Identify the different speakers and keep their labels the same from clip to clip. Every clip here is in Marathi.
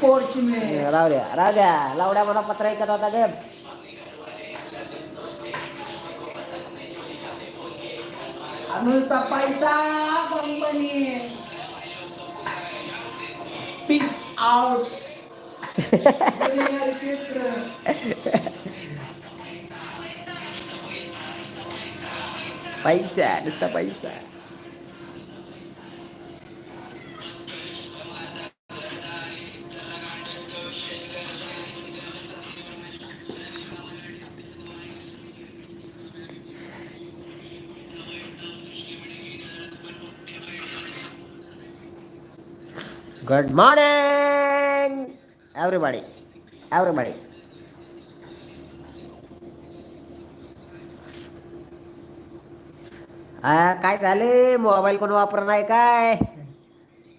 Speaker 1: पोर्च में
Speaker 2: राहू द्या राहू द्या लावड्या मला पत्र ऐकत होता गे
Speaker 1: नुसता पैसा कंपनी पीस आउट चित्र
Speaker 2: पैसा नुसता पैसा Good morning everybody everybody हा काय झाले? मोबाईल कोण वापर नाही काय?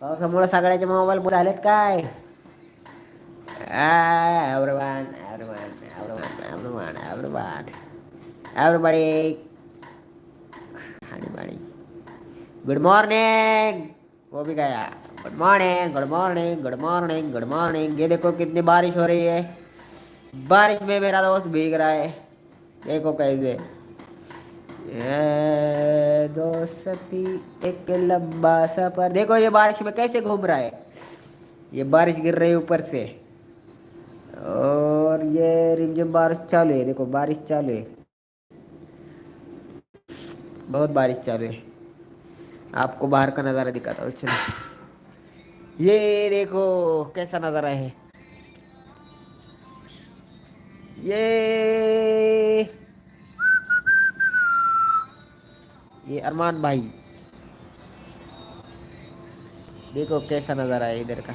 Speaker 2: पावसामुळे सगळ्याचे मोबाईल झालेत काय? Everyone everyone everyone everyone everyone everybody आणि गुड मॉर्निंग वो भी गया good morning good morning good morning good morning. ये देखो कितनी बारिश हो रही है। बारिश में मेरा दोस्त भीग रहा है। देखो कैसे। दोस्ती एक लंबा सफ़र। देखो ये बारिश में कैसे घूम रहा है। ये बारिश गिर रही है ऊपर से। और ये रिमझिम बारिश चालू है। देखो बारिश चालू है। बहुत बारिश चालू है। आपको बाहर का नज़ारा दिखाता हूँ। चलो। ये देखो कैसा नज़ारा है। ये ये अरमान भाई। देखो कैसा नज़ारा है इधर का।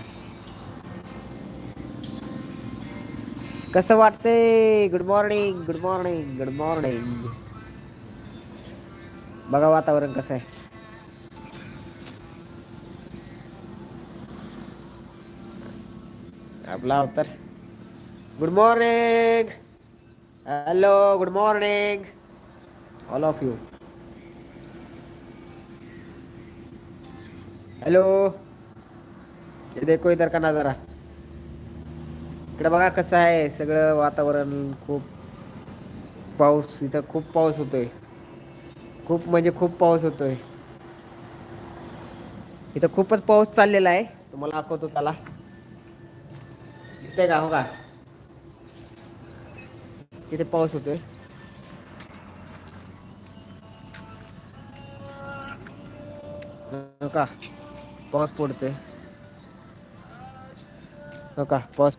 Speaker 2: कसं वाटते? Good morning good morning good morning बघा वातावरण कसं आहे। आपला अवतार good morning hello good morning all of you hello ये देखो इतर का जरा इकडे बघा कसं आहे सगळं वातावरण खूप पाऊस इथं खूप पाऊस होतोय। खूप म्हणजे खूप पाऊस होतोय। इथं खूपच पाऊस चाललेला आहे। तुम्हाला दाखवतो त्याला दिसतंय का हो का इथे पाऊस होतोय का पाऊस पडतोय हो का पाऊस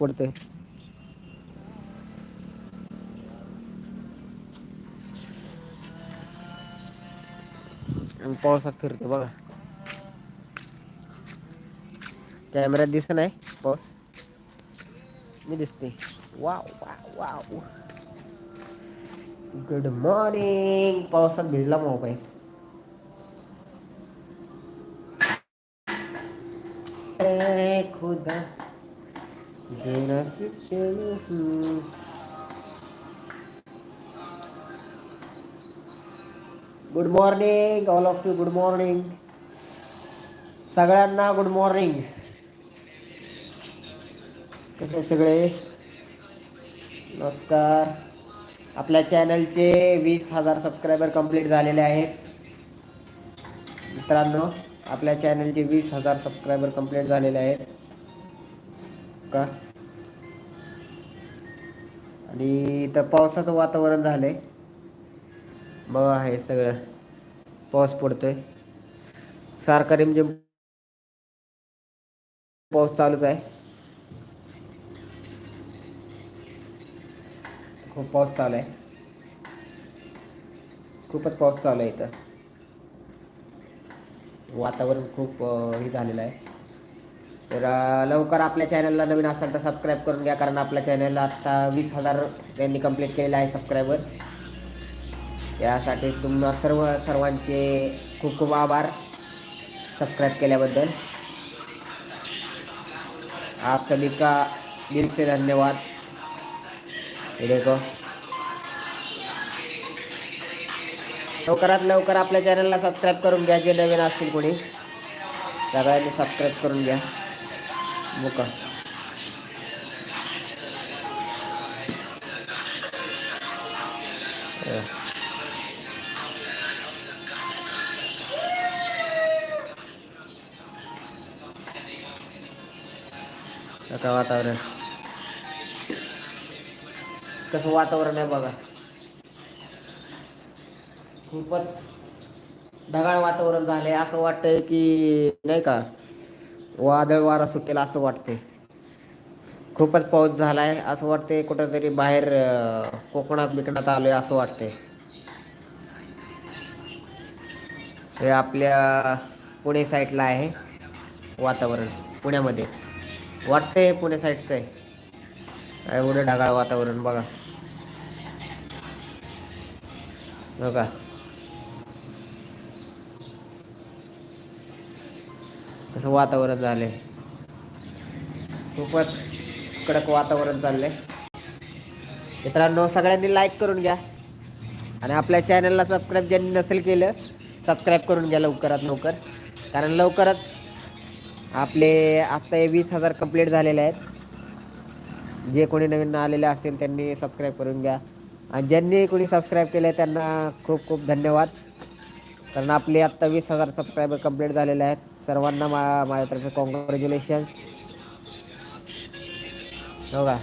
Speaker 2: पडतोय पावसात फिरतो बघा कॅमेऱ्यात दिसत नाही पाऊस मी दिसते wow wow wow good morning पावसात भिजला मोबाईल ए खुदा जरा good morning all of you good morning. सगळ्यांना गुड मॉर्निंग. कसे सगळे? नमस्कार. आपल्या चॅनलचे वीस हजार सबस्क्रायबर कंप्लीट झालेले आहेत. मित्रांनो आपल्या चॅनलचे वीस हजार सबस्क्रायबर कंप्लीट झालेले आहेत. का? आणि इथं पावसाचं वातावरण झालं आहे बघा हे सगळं पाऊस पडतोय. सारखा रिमझिम पाऊस चालूच आहे. खूप पाऊस चालू आहे. खूपच पाऊस चालू आहे इथं. वातावरण खूप हे झालेलं आहे. तर लवकर आपल्या चॅनलला नवीन असाल तर सबस्क्राईब करून घ्या कारण आपल्या चॅनलला आत्ता वीस हजार त्यांनी कंप्लीट केलेलं आहे सबस्क्रायबर यासाठी तुम्हाला सर्व सर्वांचे खूप खूप आभार सब्सक्राइब केल्याबद्दल. आप सभी का दिल से धन्यवाद. ये देखो. लवकरात लवकर आपल्या चॅनलला सबस्क्राईब करून घ्या जे नवीन असतील कोणी. सगळ्यांनी सबस्क्राईब करून घ्या. ब का वातावरण. कसं वातावरण आहे बघा. खूपच ढगाळ वातावरण झालंय. असं वाटतंय की नाही का वादळ वारा सुटेल असं वाटते खूपच पाऊस झालाय. असं वाटते कुठंतरी बाहेर कोकणात बिकणात आलोय असं वाटते हे आपल्या पुणे साईडला आहे वातावरण पुण्यामध्ये. वाटतंय पुणे साईडचं आहे. एवढं ढगाळ वातावरण बघा. बघा. कसं वातावरण झालंय. खूपच कडक वातावरण चाललंय. मित्रांनो सगळ्यांनी लाईक करून घ्या. आणि आपल्या चॅनलला सबस्क्राईब ज्यांनी नसेल केलं सबस्क्राईब करून घ्या लवकरात लवकर. कारण लवकरच आपले आत्ता हे वीस हजार कंप्लीट झालेले आहेत. जे कोणी नवीन आलेले असतील त्यांनी सबस्क्राईब करून घ्या. आणि ज्यांनी कोणी सबस्क्राईब केलं त्यांना खूप खूप धन्यवाद. कारण आपले आत्ता वीस हजार सबस्क्रायबर कंप्लीट झालेले आहेत. सर्वांना मा माझ्यातर्फे कॉंग्रॅच्युलेशन्स हो का?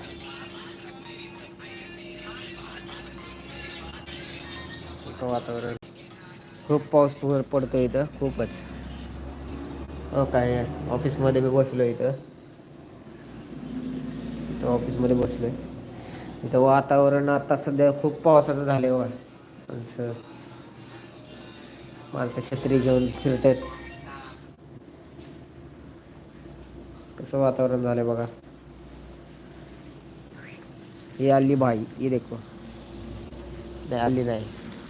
Speaker 2: वातावरण खूप पाऊस पडतो इथं. खूपच. हो, काय ऑफिसमध्ये मी बसलो इथं. इथं ऑफिसमध्ये बसलोय. इथं वातावरण आता सध्या खूप पावसाचं झालं बघा. माणसं माणसं छत्री घेऊन फिरतात कसं वातावरण झालंय बघा. ही आली बाई ही देखो. नाही आली नाही.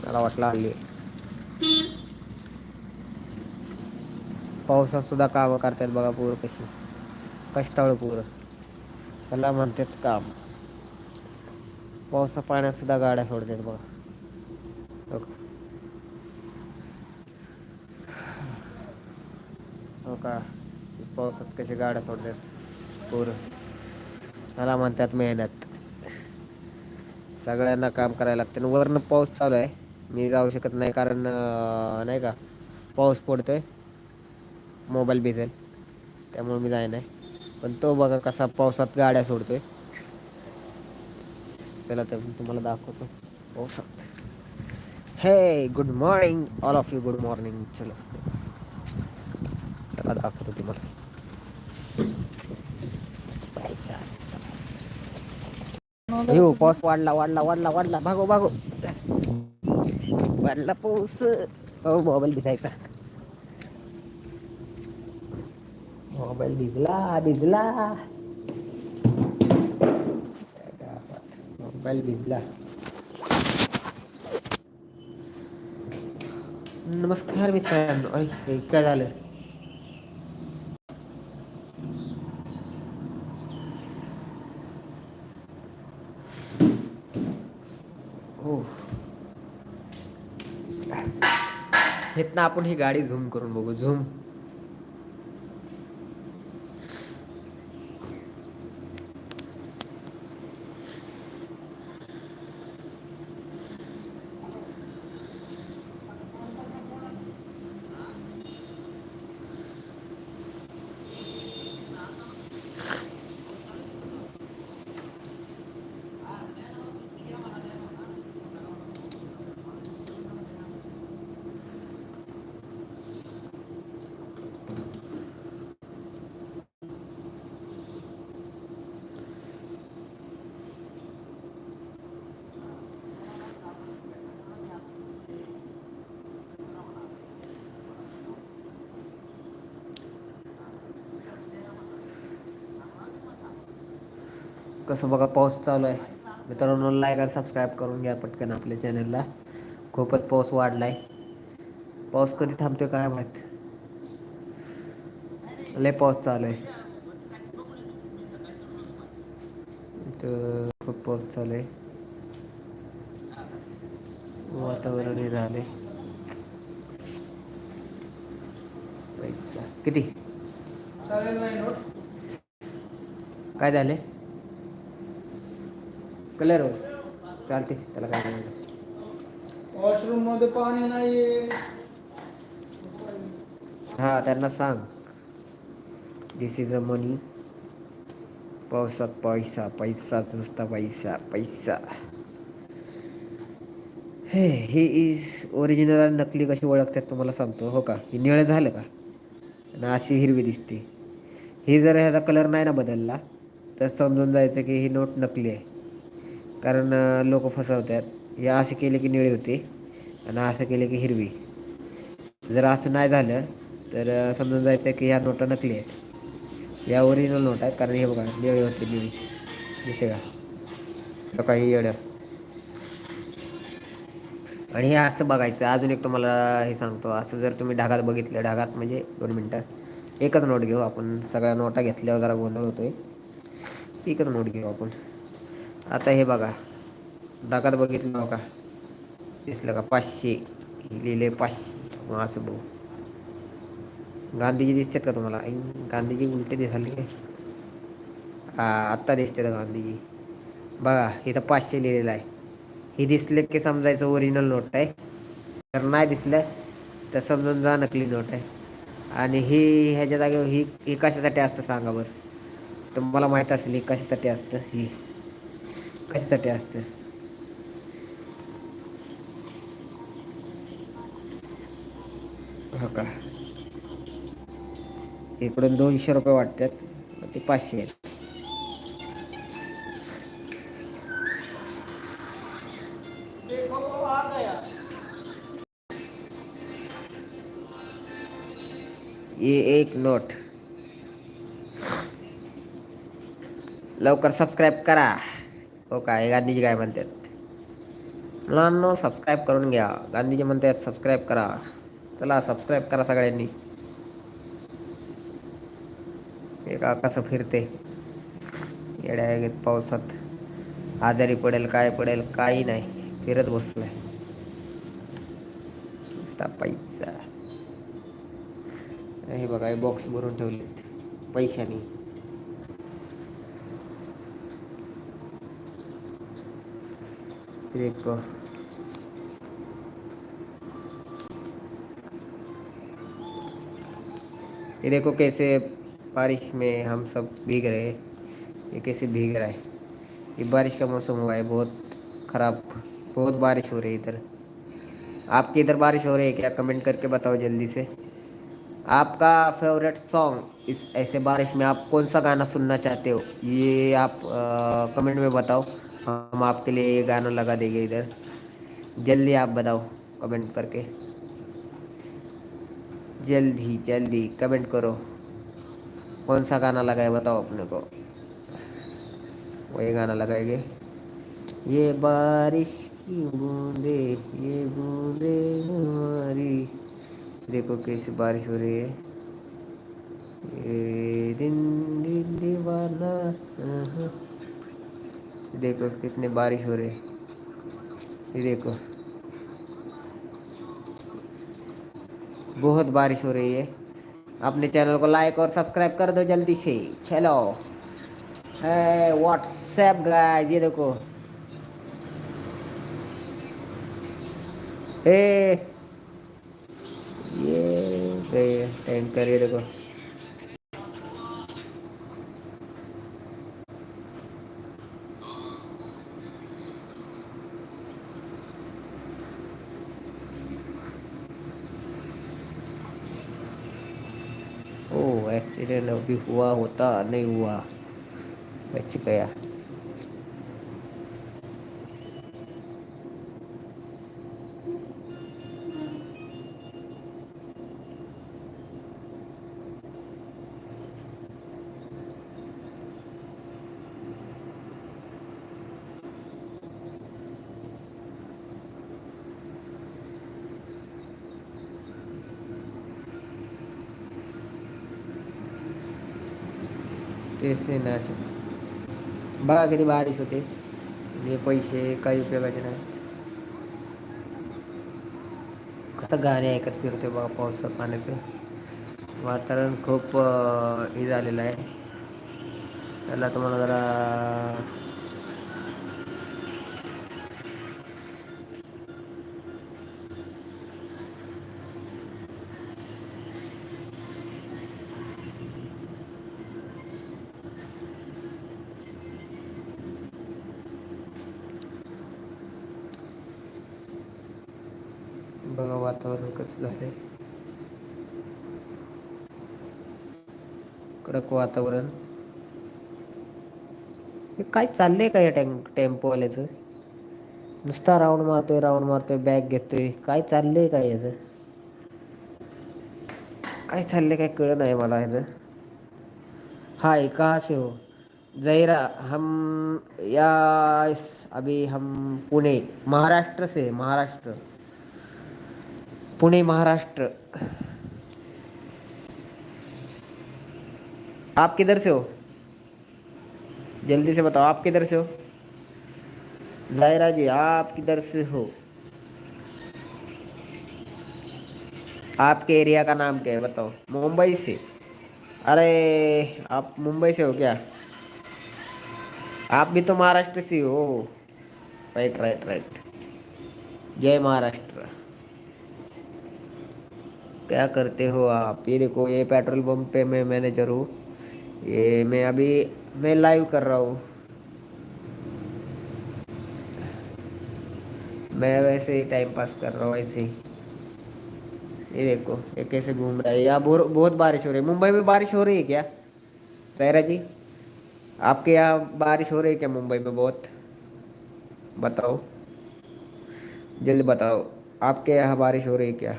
Speaker 2: मला वाटलं आली. पावसात सुद्धा कामं करतात बघा पोरं कशी. कष्टाळू पोरं. त्याला म्हणतात काम. पावसा पाण्यात सुद्धा गाड्या सोडतात बघा. हो का? हो पावसात कशी गाड्या सोडतात पोरं. त्याला म्हणतात मेहनत. सगळ्यांना काम करायला लागते. आणि वरनं पाऊस चालू आहे. मी जाऊ शकत नाही कारण नाही का? पाऊस पडतोय. मोबाईल भिजेल. त्यामुळे मी जाय नाही पण तो बघा कसा पावसात गाड्या सोडतोय. चला तर मी तुम्हाला दाखवतो. पावसात. हे good morning all of you good morning चला. चला दाखवतो तुम्हाला. हो पाऊस वाढला वाढला वाढला वाढला. भागो भागो. वाढला पाऊस. हो मोबाईल भिजायचा. मोबाईल भिजला भिजला मोबाईल भिजला नमस्कार मित्रांनो, अरे, हे काय झालं? हो. इथनं आपण ही गाडी झूम करून बघू, झूम. कसं बघा पाऊस चालू आहे. मित्रांनो लाईक आणि सबस्क्राईब करून घ्या पटकन आपल्या चॅनलला खूपच पाऊस वाढला आहे पाऊस कधी थांबतो काय माहीत? लय पाऊस चालू आहे. खूप पाऊस चालू आहे. वातावरण हे झाले पैसा. किती? काय झाले कलर चालते त्याला काय नाही
Speaker 1: वॉशरूममध्ये पाणी नाहीये.
Speaker 2: हा त्यांना सांग. दिस इज अ मनी पावसात पैसा पैसाच नुसता पैसा पैसा. हे ही इज ओरिजिनल आणि नकली कशी ओळखतात तुम्हाला सांगतो हो का? ही निळं झालं का? आणि अशी हिरवी दिसते. ही जर ह्याचा कलर नाही ना बदलला तर समजून जायचं की ही नोट नकली आहे. कारण लोक फसवतात. हे असे केले की निळे होते आणि असं केले की हिरवी. जर असं नाही झालं तर समजून जायचं की ह्या नोटा नकली आहेत. या ओरिजिनल नोट आहेत कारण हे बघा निळी होते निळी. दिसते का? काही येडं आणि हे असं बघायचं. अजून एक तुम्हाला हे सांगतो. असं जर तुम्ही ढगात बघितलं ढगात म्हणजे दोन मिनटं. एकच नोट घेऊ आपण. सगळ्या नोटा घेतल्यावर जरा गोंधळ होतोय. एकच नोट घेऊ आपण. आता हे बघा. डाकात बघितलं का? दिसलं का? पाचशे. लिहिले पाचशे. मग असं बघू. गांधीजी दिसतात का तुम्हाला? गांधीजी उलटे दिसाले काय? हा आत्ता दिसते गांधीजी. बघा इथं पाचशे लिहिलेलं आहे. हे दिसले की समजायचं ओरिजिनल नोट आहे. जर नाही दिसलं तर समजून जा नकली नोट आहे. आणि ही ह्याच्या जागेवर ही हे कशासाठी असतं सांगा बरं? तुम्हाला माहीत असेल ही कशासाठी असतं ही. कशासाठी असतं? हो का? इकडून दोनशे रुपये वाटतात ते पाचशे आहेत. ये एक नोट. लवकर सबस्क्राईब करा. हो काय गांधीजी काय म्हणतात? मुलांनो सबस्क्राईब करून घ्या. गांधीजी म्हणतात सबस्क्राईब करा. चला सबस्क्राईब करा सगळ्यांनी. हे का कसं फिरते? येड्या पावसात. आजारी पडेल काय पडेल काही नाही. फिरत बसलाय. पैसा. हे बघा हे बॉक्स भरून ठेवलेत. पैशानी. एक ये देखो कैसे बारिश में हम सब भीग रहे हैं। ये कैसे भीग रहा है। ये बारिश का मौसम हुआ है बहुत ख़राब बहुत बारिश हो रही है इधर। आपके इधर बारिश हो रही है क्या? कमेंट करके बताओ जल्दी से। आपका फेवरेट सॉन्ग इस ऐसे बारिश में आप कौन सा गाना सुनना चाहते हो? ये आप आ, कमेंट में बताओ। हम आपके लिए ये गाना लगा देंगे इधर। जल्दी आप बताओ कमेंट करके। जल्दी जल्दी कमेंट करो। कौन सा गाना लगाए बताओ अपने को। वही गाना लगाएँगे। ये बारिश की बूंदे, ये बूंदे हमारी। देखो कैसी बारिश हो रही है। ये दिन दिल दीवाना देखो कितनी बारिश हो रही ये देखो। बहुत बारिश हो रही है। अपने चैनल को लाइक और सब्सक्राइब कर दो जल्दी से। चलो। है व्हाट्सएप गाइस ये देखो। ए, ये टैंकर ये देखो। एक्सीडेंट अभी हुआ होता नहीं हुआ बच गया पैसे नाही बघा किती बारिश होते. हे पैसे काही उपयोगाचे नाही. कसं गाणे ऐकत फिरतोय बघा पावसात पाण्याचं. वातावरण खूप हे झालेलं आहे. त्याला तुम्हाला जरा बघा वातावरण कसं झालंय कडक वातावरण. हे काय चाललंय का या टॅम टेम्पोवाल्याचं? नुसता राऊंड मारतोय राऊंड मारतोय बॅग घेतोय. काय चाललंय काय याचं? काय चाललंय काय कळ नाही मला याचं. हाय कहाँ से हो. जयरा हम या अभी हम पुणे. महाराष्ट्र से महाराष्ट्र. पुणे महाराष्ट्र। आप किधर से हो? जल्दी से बताओ, आप किधर से हो? जायरा जी, आप किधर से हो? आपके एरिया का नाम क्या है, बताओ। मुंबई से? अरे, आप मुंबई से हो क्या? आप भी तो महाराष्ट्र से हो राइट राइट राइट। जय महाराष्ट्र। क्या करते हो आप? ये देखो, ये पेट्रोल पंप पे मैं मैनेजर हूँ। ये मैं अभी, मैं लाइव कर रहा हूँ। मैं वैसे ही टाइम पास कर रहा हूँ, ऐसे ही। ये देखो, ये कैसे घूम रहा है? यहाँ बहुत बारिश हो रही है। मुंबई में बारिश हो रही है क्या? तैरा जी, आपके यहाँ बारिश हो रही है क्या मुंबई में बहुत? बताओ। जल्दी बताओ, आपके यहाँ बारिश हो रही है क्या?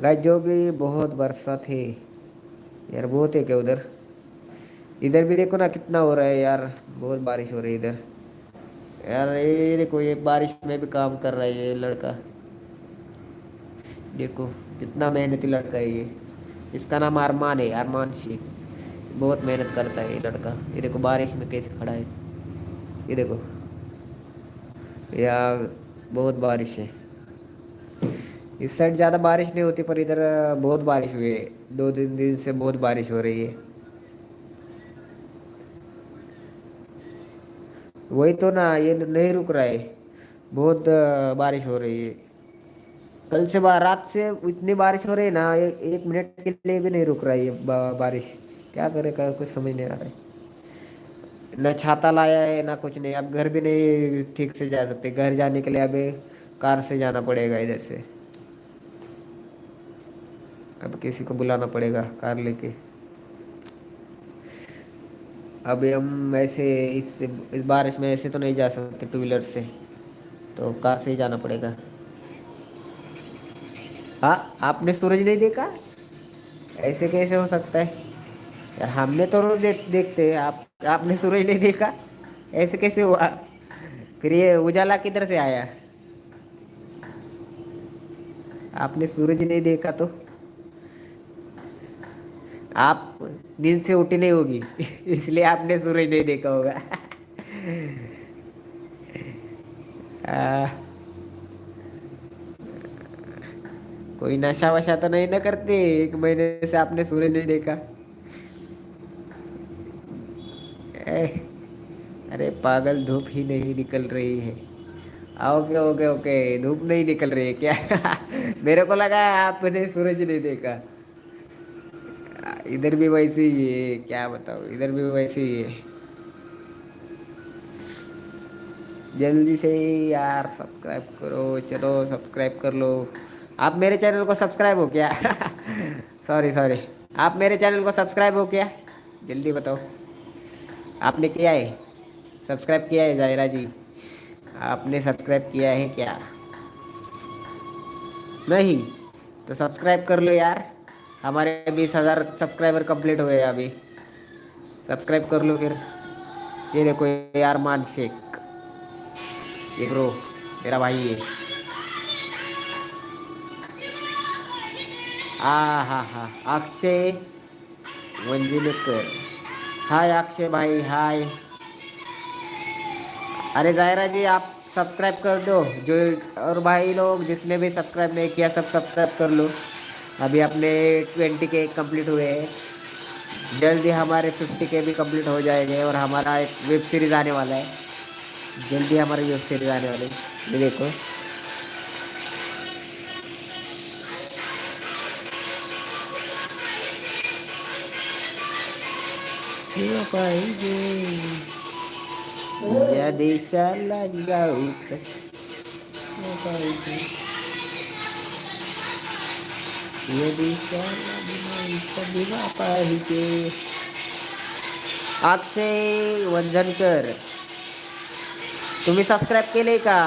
Speaker 2: गाइस जो भी बहुत बरसात है, यार बहुत है क्या उधर? इधर भी देखो ना कितना हो रहा है यार, बहुत बारिश हो रही है इधर। यार ये देखो, ये बारिश में भी काम कर रहा है ये लड़का। देखो, कितना मेहनती लड़का है ये। इसका नाम अरमान है, अरमान शेख। बहुत मेहनत करता है ये लड़का। ये देखो, बारिश में कैसे खड़ा है। ये देखो। यार, बहुत बारिश है। इस साइड ज़्यादा बारिश नहीं होती पर इधर बहुत बारिश हुई है। दो तीन दिन से बहुत बारिश हो रही है। वही तो ना ये नहीं रुक रहा है। बहुत बारिश हो रही है। कल से रात से इतनी बारिश हो रही है ना एक, एक मिनट के लिए भी नहीं रुक रहा है बा, बारिश। क्या करे का कुछ समझ नहीं आ रहा है। ना छाता लाया है ना कुछ नहीं। अब घर भी नहीं ठीक से जा सकते। घर जाने के लिए अभी कार से जाना पड़ेगा इधर से। अब किसी को बुलाना पड़ेगा कार लेके। अभी हम ऐसे इससे इस बारिश में ऐसे तो नहीं जा सकते टू व्हीलर से तो कार से ही जाना पड़ेगा। हाँ आपने सूरज नहीं देखा? ऐसे कैसे हो सकता है? यार, हमने तो रोज देख, देखते हैं, आप, आपने सूरज नहीं देखा? ऐसे कैसे हुआ? फिर ये उजाला किधर से आया? आपने सूरज नहीं देखा तो? आप दिन से उठी नहीं होगी इसलिए आपने सूरज नहीं देखा होगा। आ, कोई नशा वशा तो नहीं ना करते एक महीने से आपने सूरज नहीं देखा? ए, अरे पागल धूप ही नहीं निकल रही है। Okay okay okay. धूप नहीं निकल रही है क्या? मेरे को लगा आपने सूरज नहीं देखा. इधर भी वैसे ही है, क्या बताओ इधर भी वैसे ही है. जल्दी से यार सब्सक्राइब करो, चलो सब्सक्राइब कर लो. आप मेरे चैनल को सब्सक्राइब हो क्या? Sorry sorry. आप मेरे चैनल को सब्सक्राइब हो क्या? जल्दी बताओ. आपने किया है? सब्सक्राइब किया है जायरा जी? आपने सब्सक्राइब किया है क्या? नहीं तो सब्सक्राइब कर लो यार। हमारे बीस हज़ार सब्सक्राइबर कंप्लीट हुए अभी। सब्सक्राइब कर लो फिर। ये देखो यार मान शेख ये ब्रो मेरा भाई है। आ, हा हा। अक्षय वंजिलेकर हाय अक्षय भाई, हाय। अरे जायरा जी आप सब्सक्राइब कर दो, जो और भाई लोग जिसने भी सब्सक्राइब नहीं किया, सब सब्सक्राइब कर लो। अभी अपने ट्वेंटी के कंप्लीट हुए हैं। जल्दी हमारे फिफ्टी के भी कंप्लीट हो जाएँगे और हमारा एक वेब सीरीज़ आने वाला है। जल्दी हमारी वेब सीरीज़ आने वाली है। ये देखो। किंवा पाहिजे या देशाला जाऊ पाहिजे या देशाला जाऊ दिवा पाहिजे. अक्षय वंजनकर तुम्ही सबस्क्राईब केले का.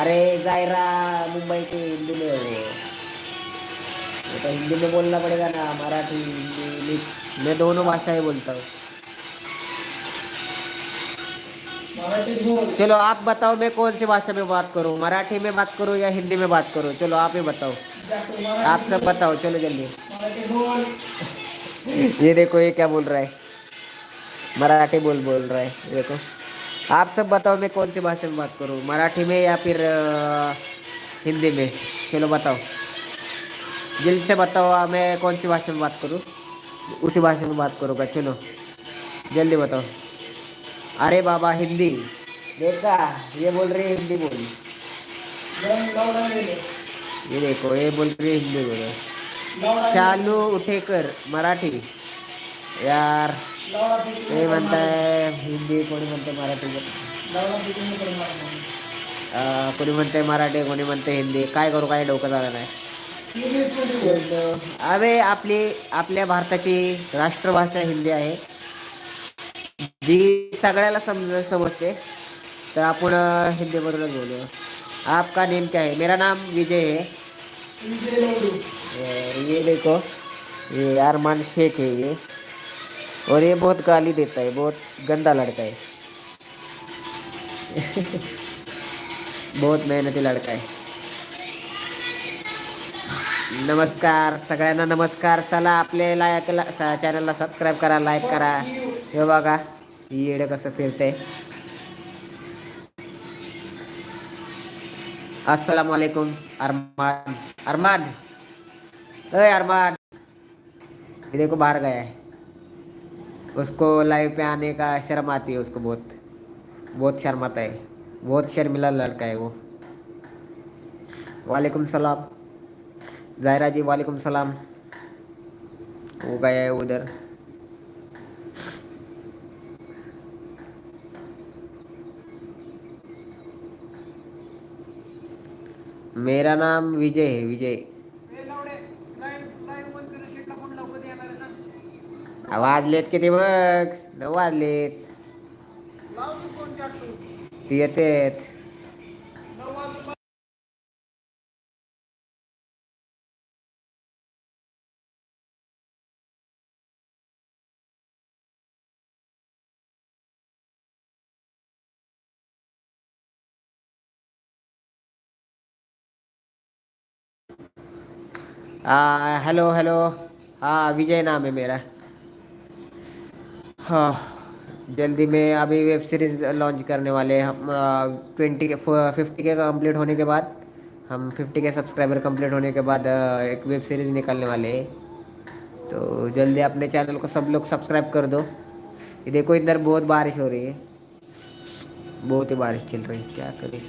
Speaker 2: अरे जायरा मुंबई में हो वो तो हिंदी में बोलना पड़ेगा ना मराठी हिंदी मिक्स। मैं दोनों भाषाएँ बोलता हूँ। चलो आप बताओ मैं कौन सी भाषा में बात करूँ? मराठी में बात करूँ या हिंदी में बात करूँ? चलो आप ही बताओ। आप सब बताओ चलो जल्दी। ये देखो ये क्या बोल रहा है? मराठी बोल बोल रहा है देखो। आप सब बताओ मैं कौन सी भाषा में बात करूँ? मराठी में या फिर हिंदी में? चलो बताओ। जल्दी से बताओ मैं कौन सी भाषा में बात करूँ? उसी भाषा में बात करूँगा, चलो। जल्दी बताओ। अरे बाबा, हिंदी। देखा, ये बोल रही है हिंदी बोल. ये देखो, ये बोल रही है हिंदी बोलो। शालू उठेकर, मराठी। यार,
Speaker 1: ये
Speaker 2: ते
Speaker 1: नको
Speaker 2: म्हणताय हिंदी कोणी म्हणते मराठी? कोणी म्हणते मराठी, कोणी म्हणते हिंदी? काय करू, काय डोकं झालं नाही. अरे आपली आपल्या भारताची राष्ट्रभाषा हिंदी आहे. जी सगळ्याला समज समजते तर आपण अं, हिंदीमधूनच बोलू. आपका नेम क्या है? मेरा नाम विजय है. ये देखो ये अरमान शेख है ये. और ये बहुत गाली देता है बहुत गंदा लड़का है. बहुत मेहनती लड़का है. नमस्कार सगळ्यांना नमस्कार. चला आपल्या लायकला चॅनलला सबस्क्राईब करा लाईक करा. हे बघा ही येडं कसं फिरते अस्सलाम वालेकुम अरमान. अरमान. अरे अरमान. ये देखो बाहर गया है. उसको लाइव पे आने का शर्म आती है उसको बहुत. बहुत शर्माता है. बहुत शर्मिला लड़का है वो. वालेकुम सलाम. जायरा जी वालेकुम सलाम. वो गया है उधर मेरा नाम विजय है विजय. वाजलेत किती बघ. नऊ वाजलेत.
Speaker 1: लाव तू फोन चाटू.
Speaker 2: ती येतेत. हाँ हेलो हेलो। हाँ विजय नाम है मेरा। हाँ जल्दी में अभी वेब सीरीज़ लॉन्च करने वाले हम twenty K fifty K complete होने के बाद, हम फिफ्टी के सब्सक्राइबर कंप्लीट होने के बाद एक वेब सीरीज़ निकालने वाले हैं। तो जल्दी अपने चैनल को सब लोग सब्सक्राइब कर दो। ये देखो, इधर बहुत बारिश हो रही है। बहुत ही बारिश चल रही है, क्या करें।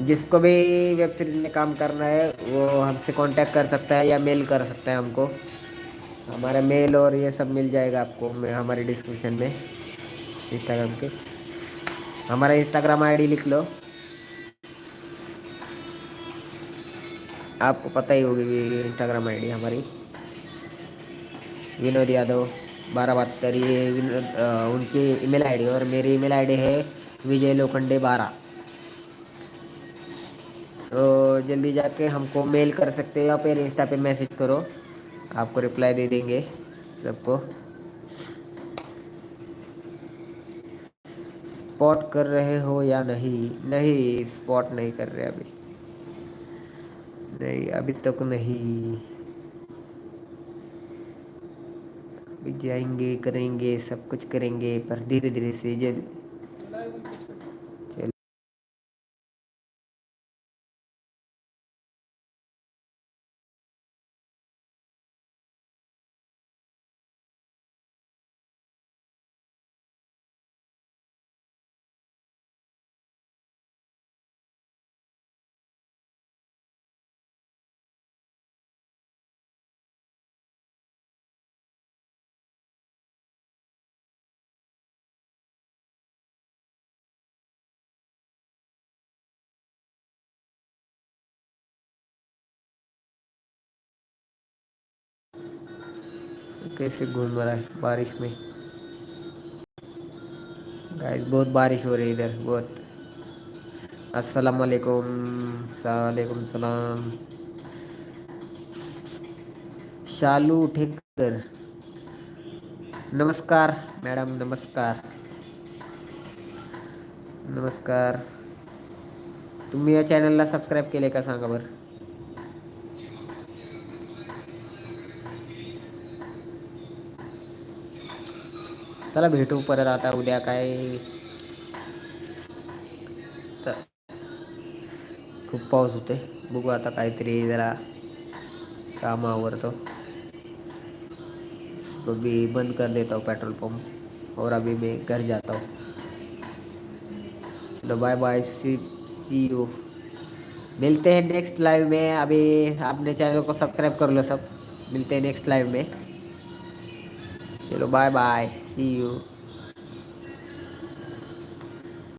Speaker 2: जिसको भी वेब सीरीज़ में काम करना है, वो हमसे कांटेक्ट कर सकता है या मेल कर सकता है हमको। हमारा मेल और ये सब मिल जाएगा आपको हमारे डिस्क्रिप्शन में इंस्टाग्राम के। हमारा इंस्टाग्राम आईडी लिख लो। आपको पता ही होगी इंस्टाग्राम आईडी हमारी। विनोद यादव, बारह बहत्तर, ये उनकी ईमेल आईडी और मेरी ईमेल आईडी है विजय लोखंडे बारह। तो जल्दी जाके हमको मेल कर सकते हो या फिर इंस्टा पे मैसेज करो। आपको रिप्लाई दे देंगे सबको। स्पॉट कर रहे हो या नहीं? नहीं स्पॉट नहीं कर रहे अभी। नहीं, अभी तक नहीं। भी जाएँगे, करेंगे, सब कुछ करेंगे, पर धीरे धीरे से जब कैसे घूम रहा है बारिश में? गाइस बहुत बारिश हो रही है इधर, बहुत। अस्सलाम वालेकुम वालेकुम सलाम। शालू ठेकर नमस्कार, मैडम, नमस्कार। नमस्कार। तुम्ही या चॅनलला सबस्क्राईब केले का सांगा बरं चला भेटू परत आता उद्या काय. तर खूप पाऊस होते बघू आता काहीतरी जरा काम आवरतो. तो भी बंद कर देता हूँ पेट्रोल पंप. और अभी मैं घर जाता हूँ. चलो bye bye see see you मिलते हैं नेक्स्ट लाइव में. अभी आपने चैनल को सब्सक्राइब कर लो सब. मिलते हैं नेक्स्ट लाइव में. चलो बाय बाय See you.